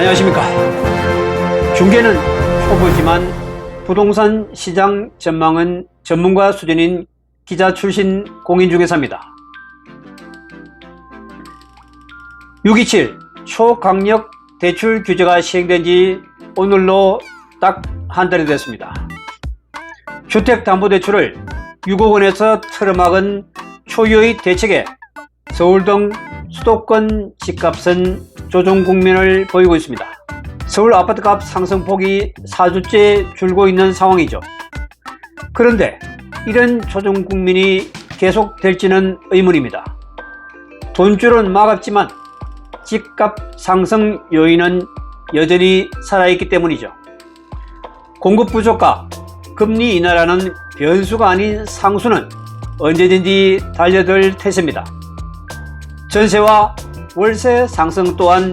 안녕하십니까. 중계는 초보지만 부동산 시장 전망은 전문가 수준인 기자 출신 공인중개사입니다. 627 초강력 대출 규제가 시행된 지 오늘로 딱 한 달이 됐습니다. 주택담보대출을 6억 원에서 틀어막은 초유의 대책에 서울 등 수도권 집값은 조정 국면을 보이고 있습니다. 서울 아파트값 상승폭이 4주째 줄고 있는 상황이죠. 그런데 이런 조정 국면이 계속될지는 의문입니다. 돈줄은 막았지만 집값 상승 요인은 여전히 살아있기 때문이죠. 공급 부족과 금리 인하라는 변수가 아닌 상수는 언제든지 달려들 태세입니다. 전세와 월세 상승 또한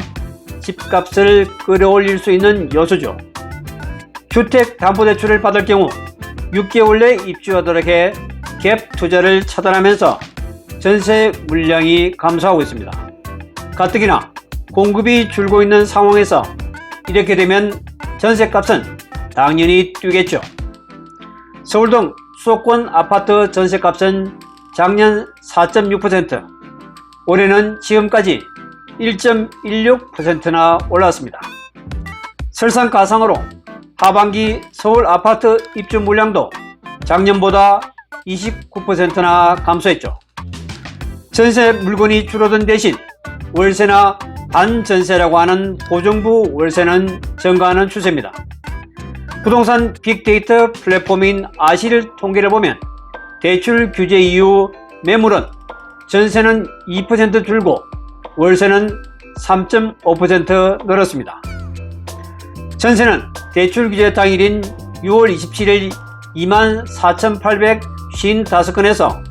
집값을 끌어올릴 수 있는 요소죠. 주택담보대출을 받을 경우 6개월 내 입주하도록 해 갭 투자를 차단하면서 전세 물량이 감소하고 있습니다. 가뜩이나 공급이 줄고 있는 상황에서 이렇게 되면 전세값은 당연히 뛰겠죠. 서울 등 수도권 아파트 전세값은 작년 4.6%, 올해는 지금까지 1.16%나 올랐습니다. 설상가상으로 하반기 서울 아파트 입주 물량도 작년보다 29%나 감소했죠. 전세 물건이 줄어든 대신 월세나 반전세라고 하는 보정부 월세는 증가하는 추세입니다. 부동산 빅데이터 플랫폼인 아실 통계를 보면 대출 규제 이후 매물은 전세는 2% 줄고 월세는 3.5% 늘었습니다. 전세는 대출 규제 당일인 6월 27일 24,855건에서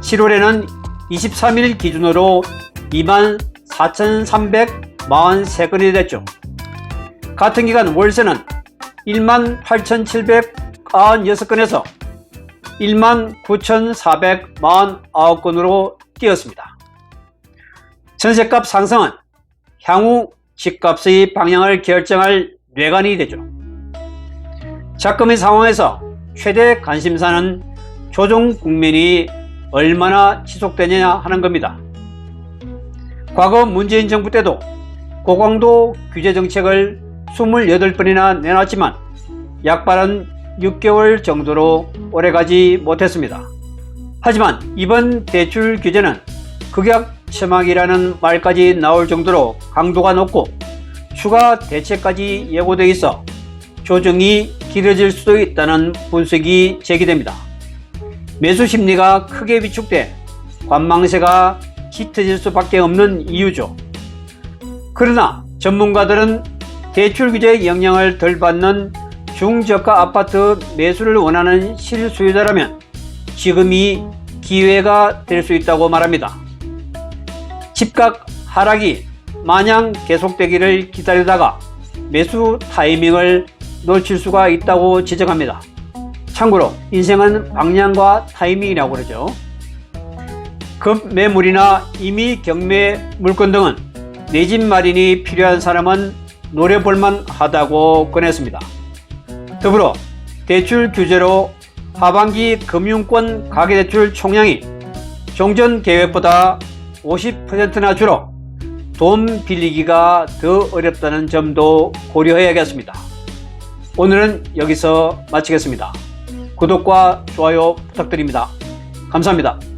7월에는 23일 기준으로 24,343건이 됐죠. 같은 기간 월세는 18,796건에서 19,449건으로 뛰었습니다. 전세값 상승은 향후 집값의 방향을 결정할 뇌관이 되죠. 자금의 상황에서 최대 관심사는 조정 국면이 얼마나 지속되느냐 하는 겁니다. 과거 문재인 정부 때도 고강도 규제 정책을 28번이나 내놨지만 약발은 6개월 정도로 오래가지 못했습니다. 하지만 이번 대출 규제는 극약 처막이라는 말까지 나올 정도로 강도가 높고 추가 대책까지 예고되어 있어 조정이 길어질 수도 있다는 분석이 제기됩니다. 매수 심리가 크게 위축돼 관망세가 짙어질 수밖에 없는 이유죠. 그러나 전문가들은 대출 규제 영향을 덜 받는 중저가 아파트 매수를 원하는 실수요자라면 지금이 기회가 될 수 있다고 말합니다. 집값 하락이 마냥 계속되기를 기다리다가 매수 타이밍을 놓칠 수가 있다고 지적합니다. 참고로 인생은 방향과 타이밍이라고 그러죠. 급 매물이나 이미 경매 물건 등은 내 집 마련이 필요한 사람은 노려볼만 하다고 권했습니다. 더불어 대출 규제로 하반기 금융권 가계대출 총량이 종전 계획보다 50%나 줄어 돈 빌리기가 더 어렵다는 점도 고려해야겠습니다. 오늘은 여기서 마치겠습니다. 구독과 좋아요 부탁드립니다. 감사합니다.